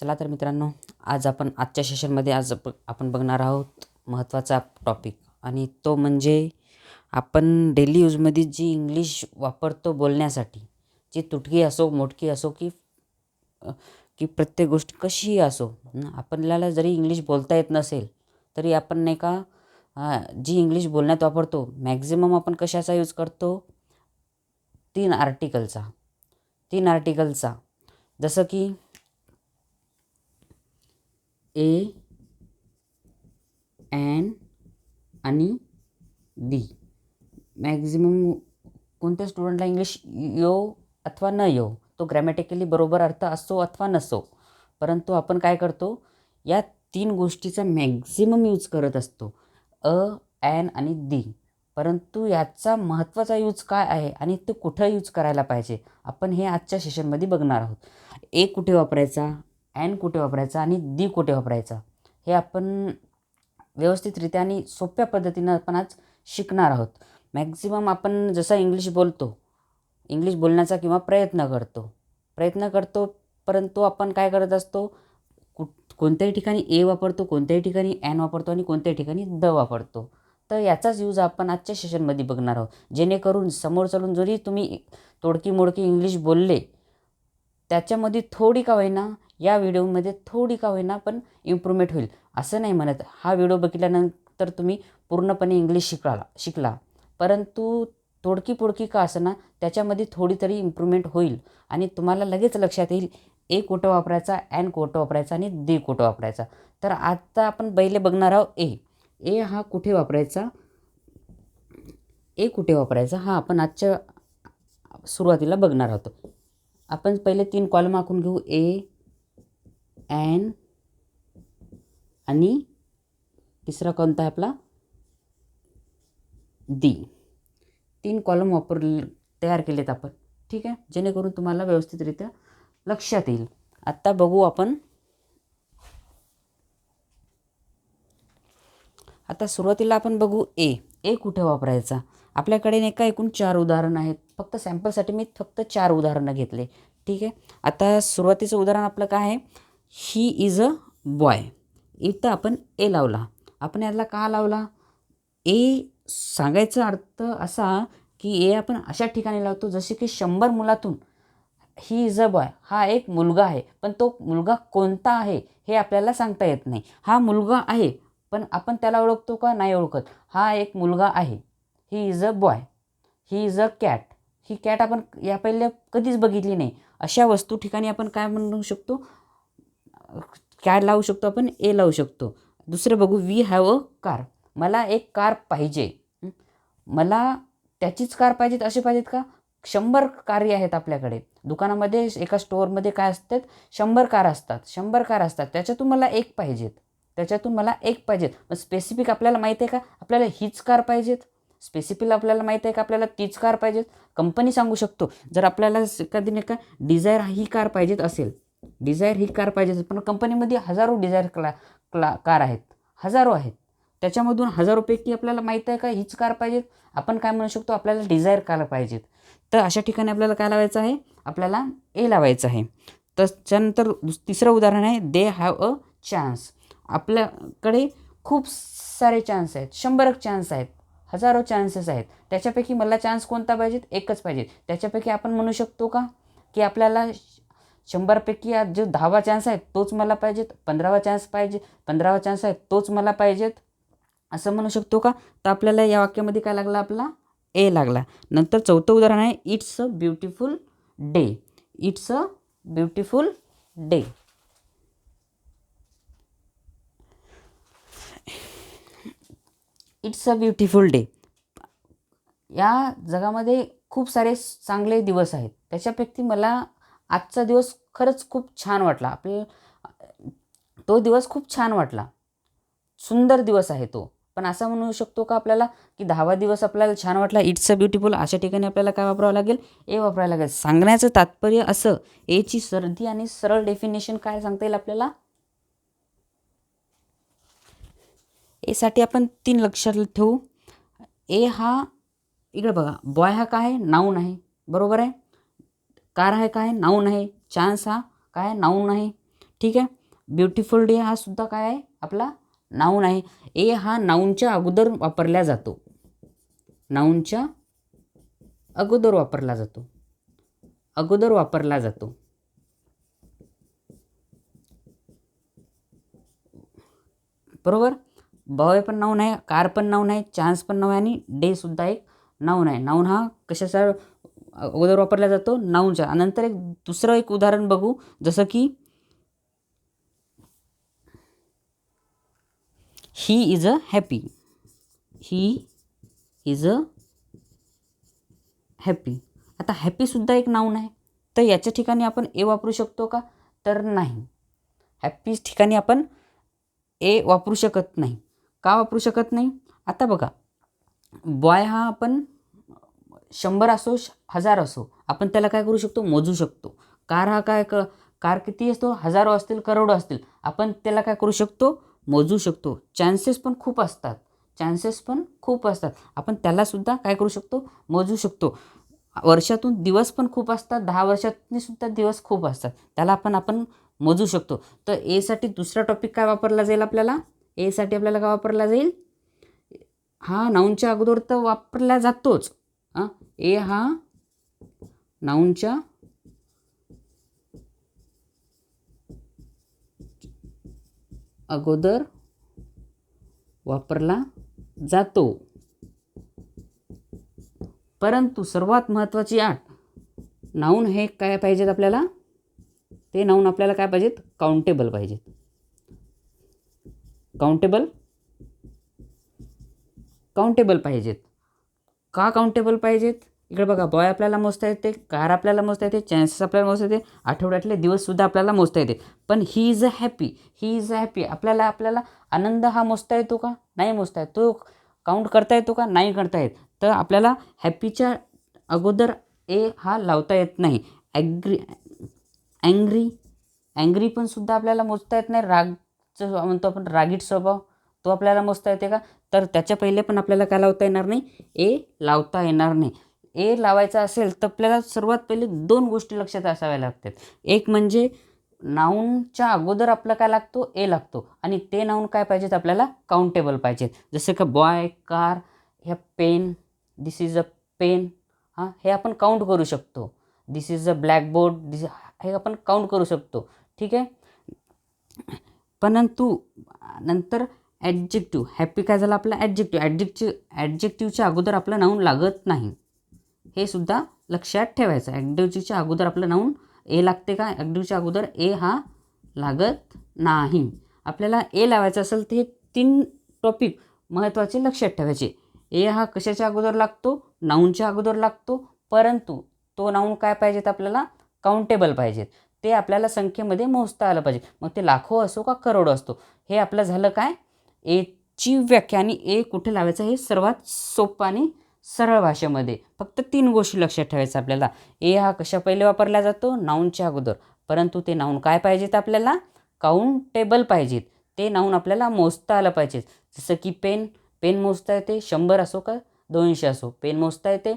चला तर मित्रांनो आज आपण आजच्या सेशनमध्ये आज आपण बघणार आहोत महत्त्वाचा टॉपिक आणि तो म्हणजे आपण डेली यूजमध्ये जी इंग्लिश वापरतो बोलण्यासाठी जी तुटकी असो मोठकी असो की की प्रत्येक गोष्ट कशीही असो आपल्याला जरी इंग्लिश बोलता येत नसेल तरी आपण नाही का जी इंग्लिश बोलण्यात वापरतो मॅक्झिमम आपण कशाचा यूज करतो? तीन आर्टिकलचा तीन आर्टिकलचा जसं की ए एन आणि दी मॅक्झिमम कोणत्या स्टुडंटला इंग्लिश यो अथवा न यो तो ग्रॅमॅटिकली बरोबर अर्थ असो अथवा नसो. परंतु आपण काय करतो? या तीन गोष्टीचा मॅक्झिमम यूज करत असतो. अ ॲन आणि दी. परंतु याचा महत्त्वाचा यूज काय आहे? आणि तो कुठं यूज करायला पाहिजे? आपण हे आजच्या सेशनमध्ये बघणार आहोत. ए कुठे वापरायचा? अँड कुठे वापरायचा आणि दी कुठे वापरायचा हे आपण व्यवस्थितरित्या आणि सोप्या पद्धतीनं आपण आज शिकणार आहोत. मॅक्झिमम आपण जसं इंग्लिश बोलतो इंग्लिश बोलण्याचा किंवा प्रयत्न करतो. प्रयत्न करतो परंतु आपण काय करत असतो कु कोणत्याही ठिकाणी ए वापरतो कोणत्याही ठिकाणी ॲन वापरतो आणि कोणत्याही ठिकाणी द वापरतो. तर याचाच यूज आपण आजच्या सेशनमध्ये बघणार आहोत. जेणेकरून समोर चालून जरी तुम्ही तोडकी मोडकी इंग्लिश बोलले त्याच्यामध्ये थोडी का होईना या व्हिडिओमध्ये थोडी का होईना पण इम्प्रूव्हमेंट होईल. असं नाही म्हणत. हा व्हिडिओ बघितल्यानंतर तुम्ही पूर्णपणे इंग्लिश शिकला शिकला. परंतु तोडकी पोडकी का असना त्याच्यामध्ये थोडी तरी इम्प्रूव्हमेंट होईल. आणि तुम्हाला लगेच लक्षात येईल ए कोटं वापरायचा अँड कोटं वापरायचा आणि दे कोटं वापरायचा. तर आत्ता आपण पहिले बघणार आहोत ए. ए हा कुठे वापरायचा? ए कुठे वापरायचा? हा आपण आजच्या सुरुवातीला बघणार आहोत. आपण पहिले तीन कॉलम आखून घेऊ. ए अँड आणि तिसरा कोणता आहे आपला? दी तीन कॉलम वापर तयार केलेत आपण. ठीक आहे? जेणेकरून तुम्हाला व्यवस्थितरित्या लक्षात येईल. आत्ता बघू आपण. आता सुरुवातीला आपण बघू ए. ए कुठे वापरायचा? आपल्याकडे नाही का एकूण चार उदाहरणं आहेत. फक्त सॅम्पलसाठी मी फक्त चार उदाहरणं घेतले. ठीक आहे? आता सुरुवातीचं उदाहरण आपलं काय आहे? ही इज अ बॉय इथं आपण ए लावला. आपण याला का लावला? ए सांगायचा अर्थ असा की ए आपण अशा ठिकाणी लावतो जसे की शंभर मुलातून. ही इज अ बॉय हा एक मुलगा आहे. पण तो मुलगा कोणता आहे हे आपल्याला सांगता येत नाही. हा मुलगा आहे पण आपण त्याला ओळखतो का? नाही ओळखत. हा एक मुलगा आहे. He is a boy he is a cat he cat आपण या पहिले कधीच बघितली नाही. अशा वस्तू ठिकाणी आपण काय म्हणू शकतो? कॅड लावू शकतो आपण ए लावू शकतो. दुसरं बघू वी हॅव अ कार मला एक कार पाहिजे. मला त्याचीच कार पाहिजेत असे पाहिजेत का? शंभर कारी आहेत आपल्याकडे. दुकानामध्ये एका स्टोअरमध्ये काय असतात? शंभर कार असतात. शंभर कार असतात. त्याच्यातून मला एक पाहिजेत. त्याच्यातून मला एक पाहिजेत. मग स्पेसिफिक आपल्याला माहिती आहे का? आपल्याला हीच कार पाहिजेत. स्पेसिफिक आपल्याला माहिती आहे का? आपल्याला तीच कार पाहिजेत. कंपनी सांगू शकतो. जर आपल्याला एखादी नाही का डिझायर ही कार पाहिजेत असेल डिझायर ही कार पाहिजे पण कंपनीमध्ये हजारो डिझायर क्ला क्ला कार आहेत. हजारो आहेत. त्याच्यामधून हजारोपैकी आपल्याला माहीत आहे का हीच कार पाहिजेत? आपण काय म्हणू शकतो? आपल्याला डिझायर कार पाहिजेत. तर अशा ठिकाणी आपल्याला काय लावायचं आहे? आपल्याला ए लावायचं आहे. त्याच्यानंतर दुस- तिसरं उदाहरण आहे दे हॅव अ चान्स आपल्याकडे खूप सारे चान्स आहेत. शंभर चान्स आहेत. हजारो चान्सेस आहेत. त्याच्यापैकी मला चान्स कोणता पाहिजेत? एकच पाहिजे त्याच्यापैकी आपण म्हणू शकतो का? की आपल्याला शंभरपैकी आज जो दहावा चान्स आहे तोच मला पाहिजेत. पंधरावा चान्स पाहिजे पंधरावा चान्स आहे तोच मला पाहिजेत. असं म्हणू शकतो का? तर आपल्याला या वाक्यामध्ये काय लागला? आपला ए लागला. नंतर चौथं उदाहरण आहे it's a beautiful day it's a beautiful day it's a beautiful day या जगामध्ये खूप सारे चांगले दिवस आहेत. त्याच्यापैकी मला आजचा दिवस खरंच खूप छान वाटला. आपल्या तो दिवस खूप छान वाटला. सुंदर दिवस आहे तो. पण असं म्हणू शकतो का आपल्याला की दहावा दिवस आपल्याला छान वाटला? इट्स अ ब्युटिफुल अशा ठिकाणी आपल्याला काय वापरावं लागेल? ए वापरायला लागेल. सांगण्याचं तात्पर्य असं. एची सर्दी आणि सरळ डेफिनेशन काय सांगता येईल आपल्याला? एसाठी आपण तीन लक्षात ठेवू. ए हा इकडे बघा. बॉय हा काय? आहे नाऊन आहे. बरोबर आहे? कार आहे काय? नाऊन आहे. चान्स हा काय? नाऊन आहे. ठीक आहे? ब्युटिफुल डे हा सुद्धा काय आहे? आपला नाऊन आहे. ए हा नाऊनच्या अगोदर वापरला जातो. नाऊनच्या अगोदर वापरला जातो. अगोदर वापरला जातो. बरोबर? बॉय पण नाऊन आहे कार पण नाऊन आहे चान्स पण नाऊन आहे आणि डे सुद्धा एक नाऊन आहे. नाऊन हा कशाचा अगोदर वापरला जातो नाऊनच्या नंतर एक दुसरं एक उदाहरण बघू जसं की he is a happy he is a happy आता हॅपीसुद्धा एक नाऊन आहे. तर याच्या ठिकाणी आपण ए वापरू शकतो का? तर नाही. हॅपी ठिकाणी आपण ए वापरू शकत नाही. का वापरू शकत नाही? आता बघा. बॉय हा आपण शंभर असो श- हजार असो आपण त्याला काय करू शकतो? मोजू शकतो. कार हा काय क कार किती असतो? हजारो असतील करोडो असतील. आपण त्याला काय करू शकतो? मोजू शकतो. चान्सेस पण खूप असतात. चान्सेस पण खूप असतात. आपण त्यालासुद्धा काय करू शकतो? मोजू शकतो. वर्षातून दिवस पण खूप असतात. दहा वर्षातनी सुद्धा दिवस खूप असतात. त्याला आपण आपण मोजू शकतो. तर एसाठी दुसरा टॉपिक काय वापरला जाईल आपल्याला? एसाठी आपल्याला काय वापरला जाईल? हा नाऊनच्या अगोदर तर वापरला जातोच. हां? ए हा? नाऊनच्या? अगोदर वापरला जातो. परंतु सर्वात महत्त्वाची आठ नाऊन हे काय पाहिजेत आपल्याला? ते नाऊन आपल्याला काय पाहिजेत? काउंटेबल पाहिजेत. काउंटेबल? काउंटेबल पाहिजेत. का काउंटेबल पाहिजेत? इकडे बघा बॉय आपल्याला मोजता येते कार आपल्याला मोजता येते चान्सेस आपल्याला मोजता येते आठवड्यातले दिवससुद्धा आपल्याला मोजता येते. पण he is a happy he is a happy आपल्याला आपल्याला आनंद हा मोजता येतो का? नाही मोजता येत. तो काउंट करता येतो का? नाही करता येत. तर आपल्याला हॅपीच्या अगोदर ए हा लावता येत नाही. ॲग्री अँग्री अँग्री पण सुद्धा आपल्याला मोजता येत नाही. रागचं म्हणतो आपण रागीट स्वभाव. तो आपल्याला मोजता येते का? तर त्याच्या पहिले पण आपल्याला काय लावता येणार नाही? ए लावता येणार नाही. ए लावायचा असेल तर आपल्याला सर्वात पहिले दोन गोष्टी लक्षात असाव्या लागतात. एक म्हणजे नाऊनच्या अगोदर आपला काय लागतो? ए लागतो. आणि ते नाऊन काय पाहिजेत? आपल्याला काउंटेबल पाहिजेत. जसे का बॉय कार ह्या pen this is a pen हां हे आपण काउंट करू शकतो. दिस इज अ ब्लॅकबोर्ड दिस हे आपण काउंट करू शकतो. ठीक आहे? परंतु नंतर ॲडजेक्टिव्ह हॅपी काय झालं आपलं ॲडजेक्टिव्ह ॲडजेक्टिव्ह ॲडजेक्टिव्हच्या अगोदर आपलं नाऊन लागत नाही. हे सुद्धा लक्षात ठेवायचं. ॲडजेक्टिव्हच्या अगोदर आपलं नाऊन ए लागते का? ॲडजेक्टिव्हच्या अगोदर ए हा लागत नाही. आपल्याला ए लावायचं असेल तर हे तीन टॉपिक महत्त्वाचे लक्षात ठेवायचे. ए हा कशाच्या अगोदर लागतो? नाऊनच्या अगोदर लागतो. परंतु तो नाऊन काय पाहिजेत आपल्याला? काउंटेबल पाहिजेत. ते आपल्याला संख्येमध्ये मोजता आलं पाहिजे. मग ते लाखो असो का करोडो असतो हे आपलं झालं काय? एची व्याख्या आणि ए कुठे लावायचं हे सर्वात सोपं आणि सरळ भाषेमध्ये. फक्त तीन गोष्टी लक्षात ठेवायचं आपल्याला. ए हा कशा पहिले वापरला जातो? नाऊनच्या अगोदर. परंतु ते नाऊन काय पाहिजेत आपल्याला? काउंटेबल पाहिजेत. ते नाऊन आपल्याला मोजता आलं पाहिजेत. जसं की पेन. पेन मोजता येते. शंभर असो का? दोनशे असो. पेन मोजता येते.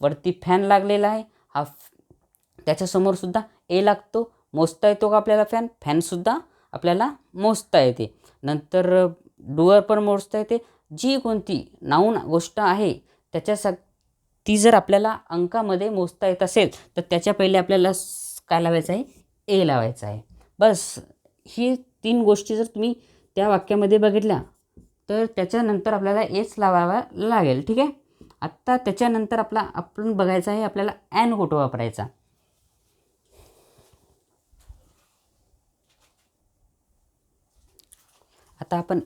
वरती फॅन लागलेला आहे. हा त्याच्यासमोरसुद्धा ए लागतो. मोजता येतो का आपल्याला फॅन फॅनसुद्धा आपल्याला मोजता येते. नंतर डुअर पण मोजता येते. जी कोणती नाऊन गोष्ट आहे त्याच्या स ती जर आपल्याला अंकामध्ये मोजता येत असेल तर त्याच्या पहिले आपल्याला काय लावायचं आहे? ए लावायचं आहे. बस ही तीन गोष्टी जर तुम्ही त्या वाक्यामध्ये बघितल्या तर त्याच्यानंतर आपल्याला एच लावावा लागेल ठीक आहे? आत्ता त्याच्यानंतर आपला आपण बघायचं आहे आपल्याला ॲन कुठं वापरायचा? आता आपण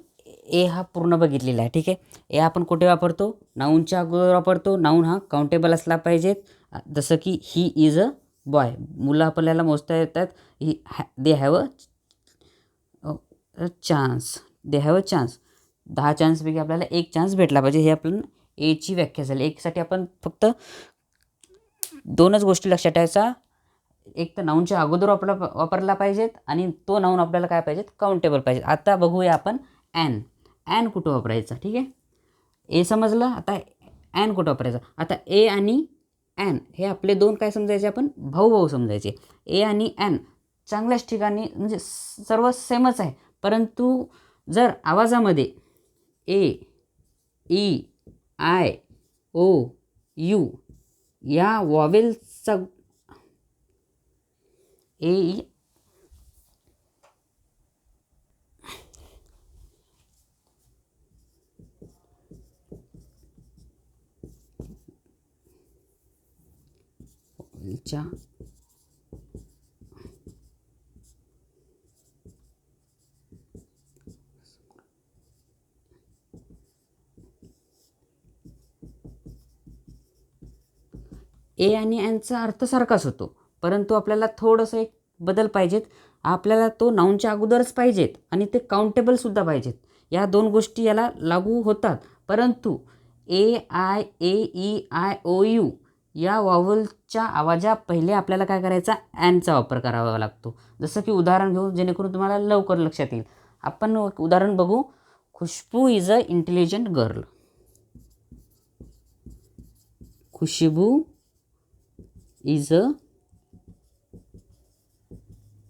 ए हा पूर्ण बघितलेला आहे ठीक आहे? ए आपण कुठे वापरतो? नाऊनच्या अगोदर वापरतो. नाऊन हा काउंटेबल असला पाहिजेत जसं की ही इज अ बॉय मुलं आपल्याला मोजता येतात. He ha they have a chance they have a chance दहा चान्सपैकी आपल्याला एक चान्स भेटला पाहिजे. हे आपण एची व्याख्या झाली. एकसाठी आपण फक्त दोनच गोष्टी लक्षात ठेवायचा. एक तर नाऊनच्या अगोदर वापरला वापरला पाहिजेत आणि तो नाऊन आपल्याला काय पाहिजेत? काउंटेबल पाहिजेत. आता बघूया आपण ॲन ॲन कुठं वापरायचा? ठीक आहे? ए समजलं? आता ॲन कुठं वापरायचा? आता ए आणि ॲन हे आपले दोन काय समजायचे आपण? भाऊ भाऊ समजायचे. ए आणि ॲन चांगल्याच ठिकाणी म्हणजे सर्व सेमच आहे. परंतु जर आवाजामध्ये A E I O U या वॉवेलचा ए ई च्या. ए आणि एनचा अर्थ सारखाच होतो परंतु आपल्याला थोडंसं एक बदल पाहिजेत. आपल्याला तो नाऊनच्या अगोदरच पाहिजेत आणि ते काउंटेबलसुद्धा पाहिजेत. या दोन गोष्टी याला लागू होतात. परंतु A I A E I O U या वॉवलच्या आवाजा पहिले आपल्याला काय करायचा? ॲनचा वापर करावा लागतो. जसं की उदाहरण घेऊ जेणेकरून तुम्हाला लवकर लक्षात येईल. आपण उदाहरण बघू. Khushbu is a intelligent girl Khushbu is a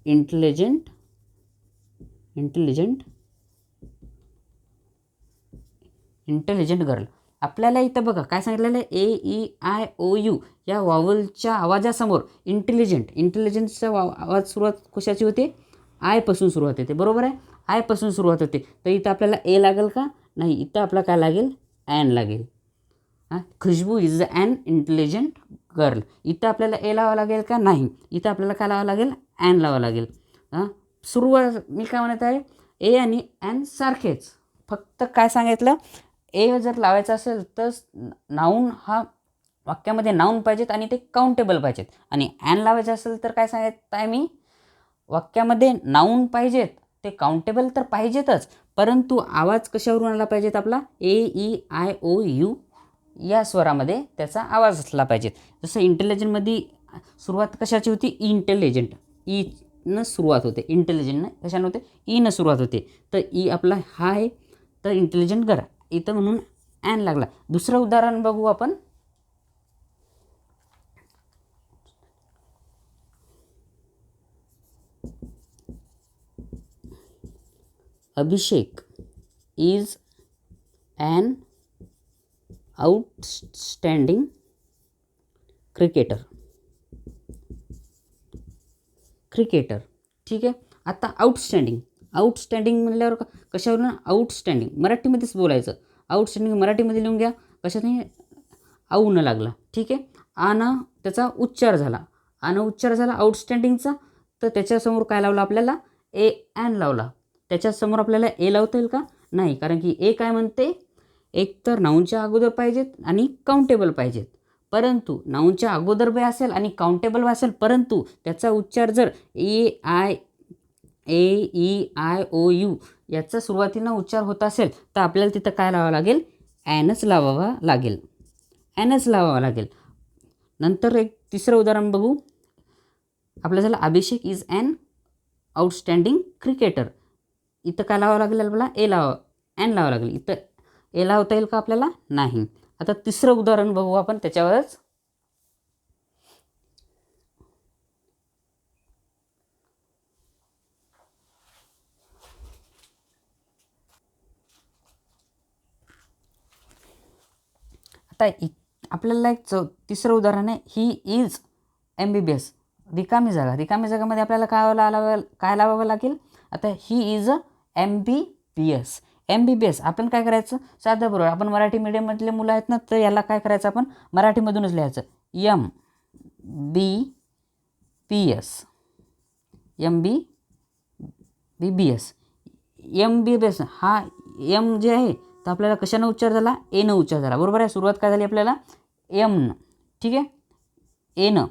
intelligent intelligent intelligent girl आपल्याला इथं बघा काय सांगितलेलं आहे? A E I O U या वॉवलच्या आवाजासमोर इंटेलिजंट इंटेलिजंटचा वा आवाज सुरुवात कशाची होते? आयपासून सुरुवात होते बरोबर आहे? आयपासून सुरुवात होते. तर इथं आपल्याला ए लागेल का? नाही इथं आपला काय लागेल? ॲन लागेल. हां Khushbu is an intelligent girl इथं आपल्याला ए लावावं लागेल का? नाही. इथं आपल्याला काय लावावं लागेल? ॲन लावावं लागेल. हां सुरुवात मी काय म्हणत आहे? ए आणि ॲन सारखेच. फक्त काय सांगितलं? ए जर लावायचं असेल तर नाऊन हा वाक्यामध्ये नाऊन पाहिजेत आणि ते काउंटेबल पाहिजेत. आणि ॲन लावायचं असेल तर काय सांगत आहे मी? वाक्यामध्ये नाऊन पाहिजेत ते काउंटेबल तर पाहिजेतच परंतु आवाज कशावरून आला पाहिजेत आपला? A E I O U या स्वरामध्ये त्याचा आवाज असला पाहिजेत. जसं इंटेलिजंटमध्ये सुरुवात कशाची होती? इंटेलिजंट ई e न सुरुवात होते. इंटेलिजंटनं कशाने होते? ई न सुरुवात होते. तर ई आपला हा आहे. तर इंटेलिजंट करा. इथं म्हणून ॲन लागला. दुसरं उदाहरण बघू आपण. Abhishek is an outstanding cricketer cricketer ठीक आहे? आता आउटस्टँडिंग आउटस्टँडिंग म्हणल्यावर कशावरून? आउटस्टँडिंग मराठीमध्येच बोलायचं. आउटस्टँडिंग मराठीमध्ये लिहून घ्या. कशाने आऊ न लागला. ठीक आहे? आना त्याचा उच्चार झाला. आना उच्चार झाला आउटस्टँडिंगचा तर त्याच्यासमोर काय लावलं आपल्याला? ए ॲन लावला. त्याच्यासमोर आपल्याला ए लावता येईल का? नाही. कारण की ए काय म्हणते? एक तर नाऊनच्या अगोदर पाहिजेत आणि काउंटेबल पाहिजेत. परंतु नाऊनच्या अगोदर बी असेल आणि काउंटेबल असेल परंतु त्याचा उच्चार जर A I A E I O U याचा सुरुवातीनं उच्चार होत असेल तर आपल्याला तिथं काय लावावं लागेल? ॲनच लावावा लागेल. ॲनच लावावा लागेल. नंतर एक तिसरं उदाहरण बघू. आपलं झालं Abhishek is an outstanding cricketer इथं काय लावावं लागेल आपल्याला? ए लावा ॲन लावावं लागेल. इथं ए लावता येईल का आपल्याला? नाही. आता तिसरं उदाहरण बघू आपण त्याच्यावरच. आता इ आपल्याला एक चौ तिसरं उदाहरण आहे he is M B B S रिकामी जागा. रिकामी जागामध्ये आपल्याला काय लावावं काय लावावं लागेल? आता he is a M B B S M B B S आपण काय करायचं? साधं बरोबर. आपण मराठी मीडियममधले मुलं आहेत ना तर याला काय करायचं आपण? मराठीमधूनच लिहायचं. M B P S M B B B S M B B S हा एम जे आहे तर आपल्याला कशानं उच्चार झाला? एनं उच्चार झाला. बरोबर आहे? सुरुवात काय झाली आपल्याला? एमनं. ठीक आहे? एनं.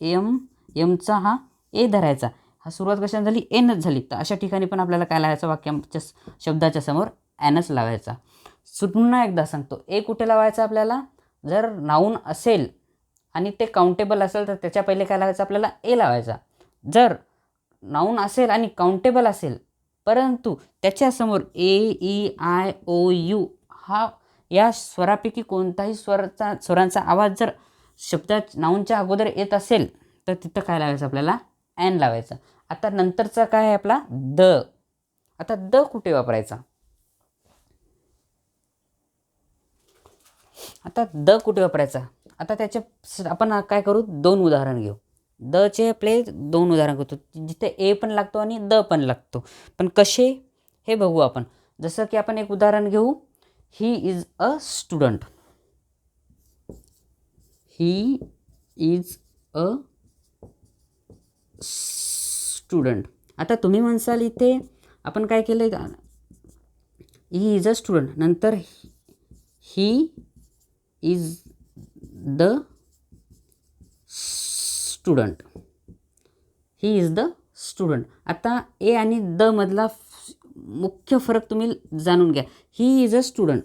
एम एमचा हा ए धरायचा. हा सुरुवात कशाने झाली? एनच झाली. तर अशा ठिकाणी पण आपल्याला काय लावायचं? वाक्याच्या शब्दाच्या समोर ॲनच लावायचा. सु पुन्हा एकदा सांगतो. ए कुठे लावायचा आपल्याला? जर नाऊन असेल आणि ते काउंटेबल असेल तर त्याच्या पहिले काय लावायचं? आपल्याला ए लावायचा. जर नाऊन असेल आणि काउंटेबल असेल परंतु त्याच्यासमोर A E I O U हा या स्वरापैकी कोणताही स्वरचा स्वरांचा आवाज जर शब्दात नाऊनच्या अगोदर येत असेल तर तिथं काय लावायचं आपल्याला? ॲन लावायचं. आता नंतरचा काय आहे आपला? द. आता द कुठे वापरायचा? आता द कुठे वापरायचा? आता त्याचे आपण काय करू? दोन उदाहरण घेऊ. दचे आपले दोन उदाहरण घेतो जिथे ए पण लागतो आणि द पण लागतो. पण कसे? हे बघू आपण. जसं की आपण एक उदाहरण घेऊ. He is a student he is a student आता तुम्ही म्हणसाल इथे आपण काय केलं ही इज अ स्टुडंट नंतर he is the student he is the student आता ए आणि द मधला मुख्य फरक तुम्ही जाणून घ्या. ही इज अ स्टुडंट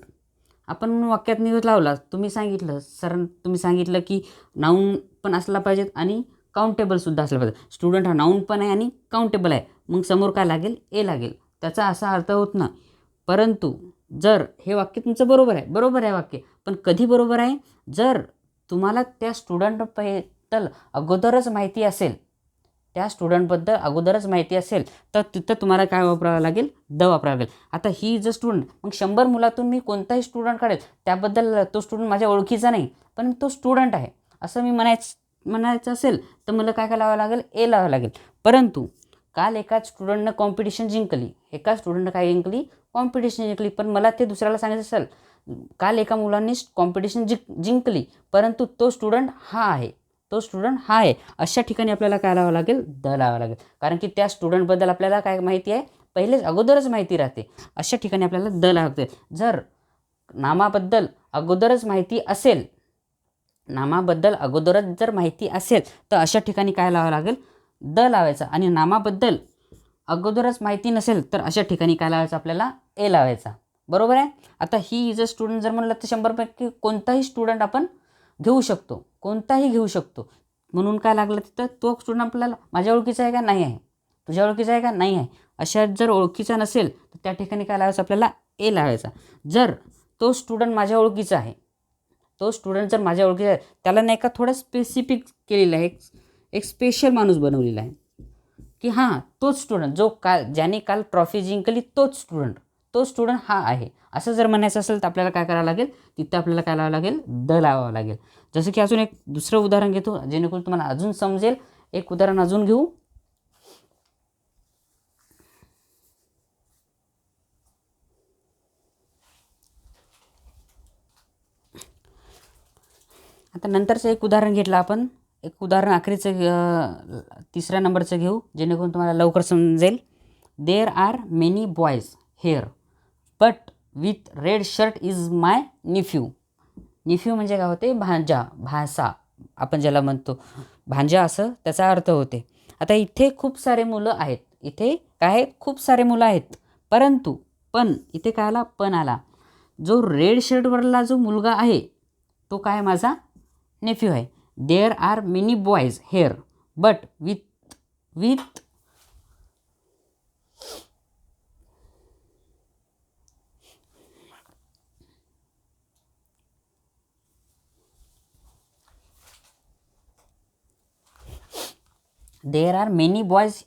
आपण वाक्यात निघत लावला तुम्ही सांगितलं सर तुम्ही सांगितलं की नाऊन पण असला पाहिजेत आणि काउंटेबलसुद्धा असलं पाहिजे स्टुडंट हा नाऊन पण आहे आणि काउंटेबल आहे. मग समोर काय लागेल? ए लागेल. त्याचा असा अर्थ होत नाही परंतु जर हे वाक्य तुमचं बरोबर आहे बरोबर आहे वाक्य पण कधी बरोबर आहे? जर तुम्हाला त्या बद्दल अगोदरच माहिती असेल त्या स्टुडंटबद्दल अगोदरच माहिती असेल तर तिथं तुम्हाला काय वापरावं लागेल? द वापरावं लागेल. आता ही जर स्टुडंट मग शंभर मुलातून मी कोणताही स्टुडंट काढेल त्याबद्दल तो स्टुडंट माझ्या ओळखीचा नाही पण तो स्टुडंट आहे. असं मी म्हणायच म्हणायचं असेल तर मला काय काय लावावं लागेल? ए लावावं लागेल. परंतु काल एका स्टुडंटनं कॉम्पिटिशन जिंकली. एका स्टुडंटनं काय जिंकली? कॉम्पिटिशन जिंकली. पण मला ते दुसऱ्याला सांगायचं असेल काल एका मुलांनी कॉम्पिटिशन जिंक जिंकली परंतु तो स्टुडंट हा आहे. तो स्टुडंट हा आहे. अशा ठिकाणी आपल्याला काय लावावं लागेल? द लावावं लागेल. कारण की त्या स्टुडंटबद्दल आपल्याला काय माहिती आहे? पहिलेच अगोदरच माहिती राहते. अशा ठिकाणी आपल्याला द लागते. जर नामाबद्दल अगोदरच माहिती असेल नामाबद्दल अगोदरच जर माहिती असेल तर अशा ठिकाणी काय लावावं लागेल? द लावायचा. आणि नामाबद्दल अगोदरच माहिती नसेल तर अशा ठिकाणी काय लावायचं? आपल्याला ए लावायचा. बरोबर आहे? आता ही इज अ स्टुडंट जर म्हणलं तर शंभरपैकी कोणताही स्टुडंट आपण घेऊ शकतो कोणताही घेऊ शकतो. म्हणून काय लागलं तिथं? तो स्टुडंट आपल्याला? माझ्या ओळखीचा आहे का? नाही आहे. तुझ्या ओळखीचा आहे का? नाही आहे. अशा जर ओळखीचा नसेल तर त्या ठिकाणी काय लावायचं? आपल्याला ए लावायचा. जर तो स्टुडंट माझ्या ओळखीचा आहे तो स्टुडंट जर माझ्या ओळखीचा आहे त्याला नाही का थोडं स्पेसिफिक केलेलं आहे एक एक स्पेशल माणूस बनवलेला आहे. की हां तोच स्टुडंट जो काल ज्याने काल ट्रॉफी जिंकली तोच स्टुडंट तो स्टुडंट हा आहे. असं जर म्हणायचं असेल तर आपल्याला काय करावं लागेल? तिथं आपल्याला काय लावावं लागेल? द लावावं लागेल. जसं की अजून एक दुसरं उदाहरण घेतो जेणेकरून तुम्हाला अजून समजेल. एक उदाहरण अजून घेऊ. आता नंतरचं एक उदाहरण घेतलं आपण. एक उदाहरण अखेरीचं तिसऱ्या नंबरचं घेऊ जेणेकरून तुम्हाला लवकर समजेल. There are many boys here but with red shirt is my nephew nephew म्हणजे काय होते? भांजा भासा. आपण ज्याला म्हणतो. भांजा असं त्याचा अर्थ होते. आता इथे खूप सारे मुलं आहेत. इथे काय? आहे खूप सारे मुलं आहेत. परंतु पण इथे काय आला? पण आला. जो रेड शर्टवरला जो मुलगा आहे तो काय माझा? नेफ्यू आहे. There are many boys here but with with there are many boys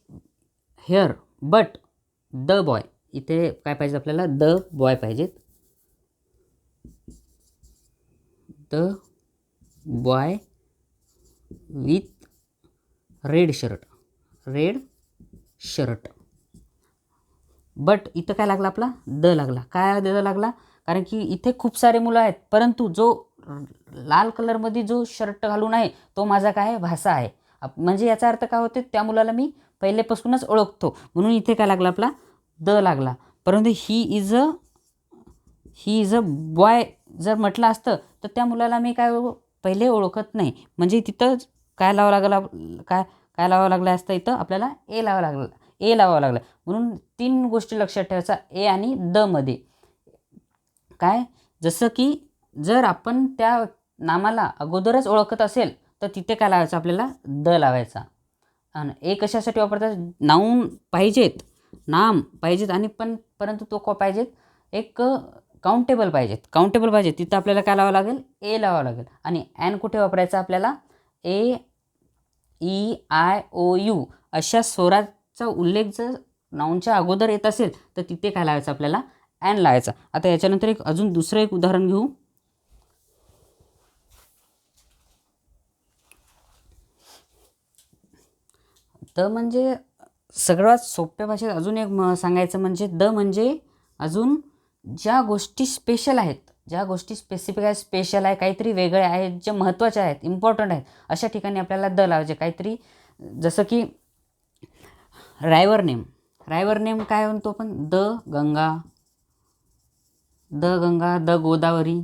here but the boy इथे काय पाहिजे आपल्याला? द बॉय पाहिजेत. The boy with red shirt red shirt but इथं काय लागला आपला? द लागला. काय द लागला? कारण की इथे खूप सारे मुलं आहेत. परंतु जो लाल कलरमध्ये जो शर्ट घालून आहे तो माझा काय भासा भाषा आहे. म्हणजे याचा अर्थ काय होते त्या मुलाला मी पहिलेपासूनच ओळखतो. म्हणून इथे काय लागला आपला? द लागला. परंतु he is a he is a boy जर म्हटलं असतं तर त्या मुलाला मी काय पहिले ओळखत नाही. म्हणजे तिथं काय लावावं लागलं काय काय लावावं लागलं असतं इथं? आपल्याला ए लावावं लागलं. ए लावावं लागलं. म्हणून तीन गोष्टी लक्षात ठेवायचा ए आणि द मध्ये. काय? जसं की जर आपण त्या नामाला अगोदरच ओळखत असेल तर तिथे काय लावायचं आपल्याला? द लावायचा. आणि ए कशासाठी वापरतात? नाऊन पाहिजेत. नाम पाहिजेत आणि पण परंतु तो को पाहिजेत? एक काउंटेबल पाहिजेत. काउंटेबल पाहिजे तिथं आपल्याला काय लावावं लागेल? ए लावावं लागेल. आणि ॲन कुठे वापरायचं आपल्याला? A E I O U अशा स्वराचा उल्लेख जर नाऊनच्या अगोदर येत असेल तर तिथे काय लावायचं आपल्याला? ॲन लावायचा. आता याच्यानंतर एक अजून दुसरं एक उदाहरण घेऊ. द म्हणजे सगळ्यात सोप्या भाषेत अजून एक म सांगायचं म्हणजे द म्हणजे अजून ज्या गोष्टी स्पेशल आहेत ज्या गोष्टी स्पेसिफिक आहे स्पेशल आहे काहीतरी वेगळे आहेत जे महत्त्वाच्या आहेत इम्पॉर्टंट आहेत अशा ठिकाणी आपल्याला द लावायचे. काहीतरी जसं की रायवर नेम. रायवर नेम काय म्हणतो आपण? The Ganga. The Ganga the Godavari.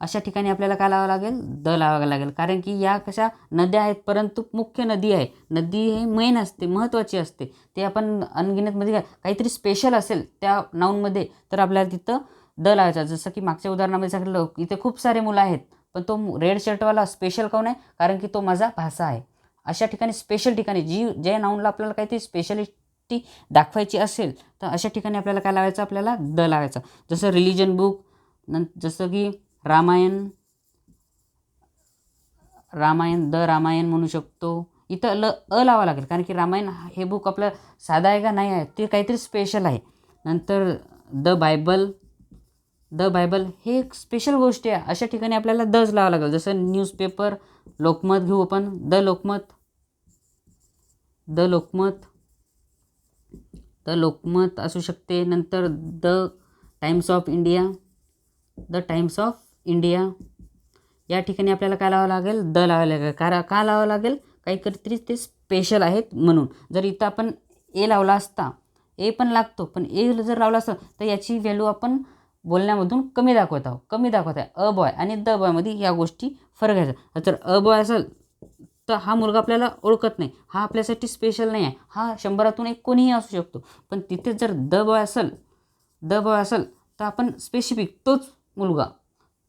अशा ठिकाणी आपल्याला काय लावावं लागेल? द लावावं लागेल. कारण की या कशा नद्या आहेत परंतु मुख्य नदी आहे. नदी हे मेन असते महत्त्वाची असते. ते आपण अनगिनतमध्ये म्हणजे काय काहीतरी स्पेशल असेल त्या नाऊनमध्ये तर आपल्याला तिथं द लावायचा. जसं की मागच्या उदाहरणामध्ये सांगितलं इथे खूप सारे मुलं आहेत पण तो रेड शर्टवाला स्पेशल काऊन आहे? कारण की तो माझा भाषा आहे. अशा ठिकाणी स्पेशल ठिकाणी जी ज्या नाऊनला आपल्याला काहीतरी स्पेशलिटी दाखवायची असेल तर अशा ठिकाणी आपल्याला काय लावायचं? आपल्याला द लावायचा. जसं रिलिजन बुक न जसं की रामायण रामायण द रामायण म्हणू शकतो. इथं ल अ लावा लागेल कारण की रामायण हे बुक आपलं साधा आहे का नाही आहे ते काहीतरी स्पेशल आहे. नंतर द बायबल द बायबल हे एक स्पेशल गोष्टी आहे. अशा ठिकाणी आपल्याला दच लावा लागेल जसं न्यूजपेपर लोकमत घेऊ आपण. The Lokmat the Lokmat the Lokmat असू शकते. नंतर the Times of India the Times of India. या ठिकाणी आपल्याला काय लावावं लागेल? द लावावं लागेल. कारण का लावावं लागेल? काही तरी ते स्पेशल आहेत म्हणून. जर इथं आपण ए लावला असता ए पण लागतो. पण ए जर लावला असता तर याची व्हॅल्यू आपण बोलण्यामधून कमी दाखवत आहोत. कमी दाखवत आहे. अ बॉय आणि द बॉयमध्ये या गोष्टी फरक आहे. जर अ बॉय असेल तर हा मुलगा आपल्याला ओळखत नाही. हा आपल्यासाठी स्पेशल नाही आहे. हा शंभरातून एक कोणीही असू शकतो. पण तिथे जर द बॉय असेल द बॉय असेल तर आपण स्पेसिफिक तोच मुलगा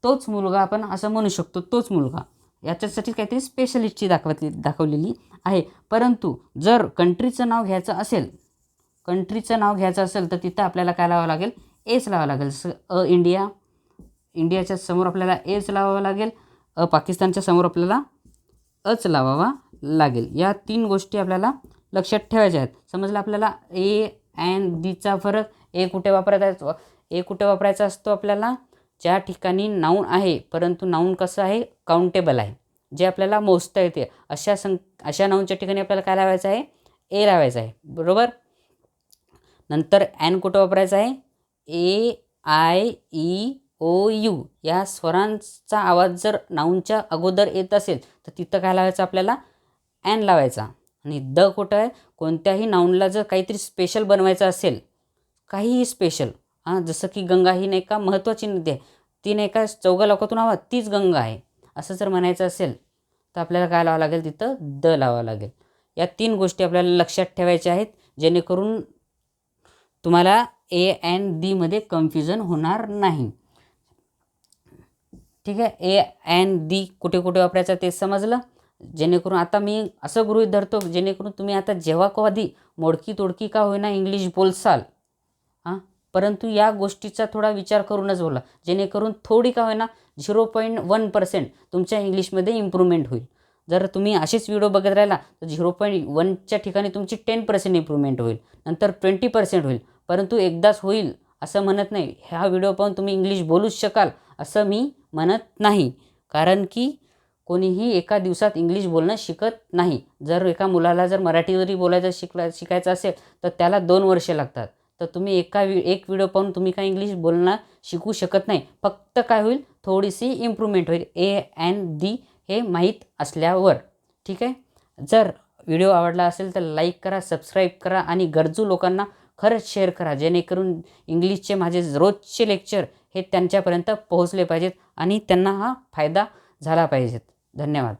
तोच मुलगा आपण असं म्हणू शकतो तोच मुलगा. याच्यासाठी काहीतरी स्पेशलिस्टची दाखवतली दाखवलेली आहे. परंतु जर कंट्रीचं नाव घ्यायचं असेल कंट्रीचं नाव घ्यायचं असेल तर तिथं आपल्याला काय लावावं लागेल? एच लावावं लागेल. जसं अ इंडिया. इंडियाच्या समोर आपल्याला एच लावावं लागेल. अ पाकिस्तानच्या समोर आपल्याला अच लावावा लागेल. या तीन गोष्टी आपल्याला लक्षात ठेवायच्या आहेत. समजलं आपल्याला? ए अँड दीचा फरक. ए कुठे वापरायचा ए कुठे वापरायचा असतो आपल्याला? ज्या ठिकाणी नाऊन आहे परंतु नाऊन कसं आहे? काउंटेबल आहे. जे आपल्याला मोजता येते. अशा सं अशा नाऊनच्या ठिकाणी आपल्याला काय लावायचं आहे? ए लावायचं आहे. बरोबर? नंतर ॲन कुठं वापरायचं आहे? A I E O U या स्वरांचा आवाज जर नाऊनच्या अगोदर येत असेल तर तिथं काय लावायचं आपल्याला? ॲन लावायचा. आणि द कुठं आहे? कोणत्याही नाऊनला जर काहीतरी स्पेशल बनवायचं असेल काहीही स्पेशल हां जसं की गंगा ही नाही का महत्त्वाची नदी आहे. ती नाही का चौघा लोकातून हवा तीच गंगा आहे. असं जर म्हणायचं असेल तर आपल्याला काय लावावं लागेल तिथं? द लावावं लागेल. या तीन गोष्टी आपल्याला लक्षात ठेवायच्या आहेत जेणेकरून तुम्हाला ए अँड डीमध्ये कन्फ्युजन होणार नाही. ठीक आहे? ए अँड दी कुठे कुठे वापरायचं ते समजलं? जेणेकरून आता मी असं गृहीत धरतो जेणेकरून तुम्ही आता जेव्हा कधी मोडकी तोडकी का होईना इंग्लिश बोलसाल परंतु या गोष्टीचा थोडा विचार करूनच बोला. जेणेकरून थोडी का होईना झिरो पॉईंट वन पर्सेंट तुमच्या इंग्लिशमध्ये इम्प्रूव्हमेंट होईल. जर तुम्ही असेच व्हिडिओ बघत राहिला तर झिरो पॉईंट वनच्या ठिकाणी तुमची टेन पर्सेंट इम्प्रूव्हमेंट होईल. नंतर ट्वेंटी पर्सेंट होईल. परंतु एकदाच होईल असं म्हणत नाही. ह्या व्हिडिओ पाहून तुम्ही इंग्लिश बोलूच शकाल असं मी म्हणत नाही. कारण की कोणीही एका दिवसात इंग्लिश बोलणं शिकत नाही. जर एका मुलाला जर मराठी जरी बोलायचं शिकला शिकायचं असेल तर त्याला दोन वर्षे लागतात. तर तुम्ही एका वि एक व्हिडिओ पाहून तुम्ही काय इंग्लिश बोलणं शिकू शकत नाही. फक्त काय होईल थोडीशी इम्प्रूव्हमेंट होईल. ए अँड दी हे माहीत असल्यावर. ठीक आहे? जर व्हिडिओ आवडला असेल तर लाईक करा सबस्क्राईब करा आणि गरजू लोकांना खरंच शेअर करा. जेणेकरून इंग्लिशचे माझे रोजचे लेक्चर हे त्यांच्यापर्यंत पोहोचले पाहिजेत आणि त्यांना हा फायदा झाला पाहिजेत. धन्यवाद.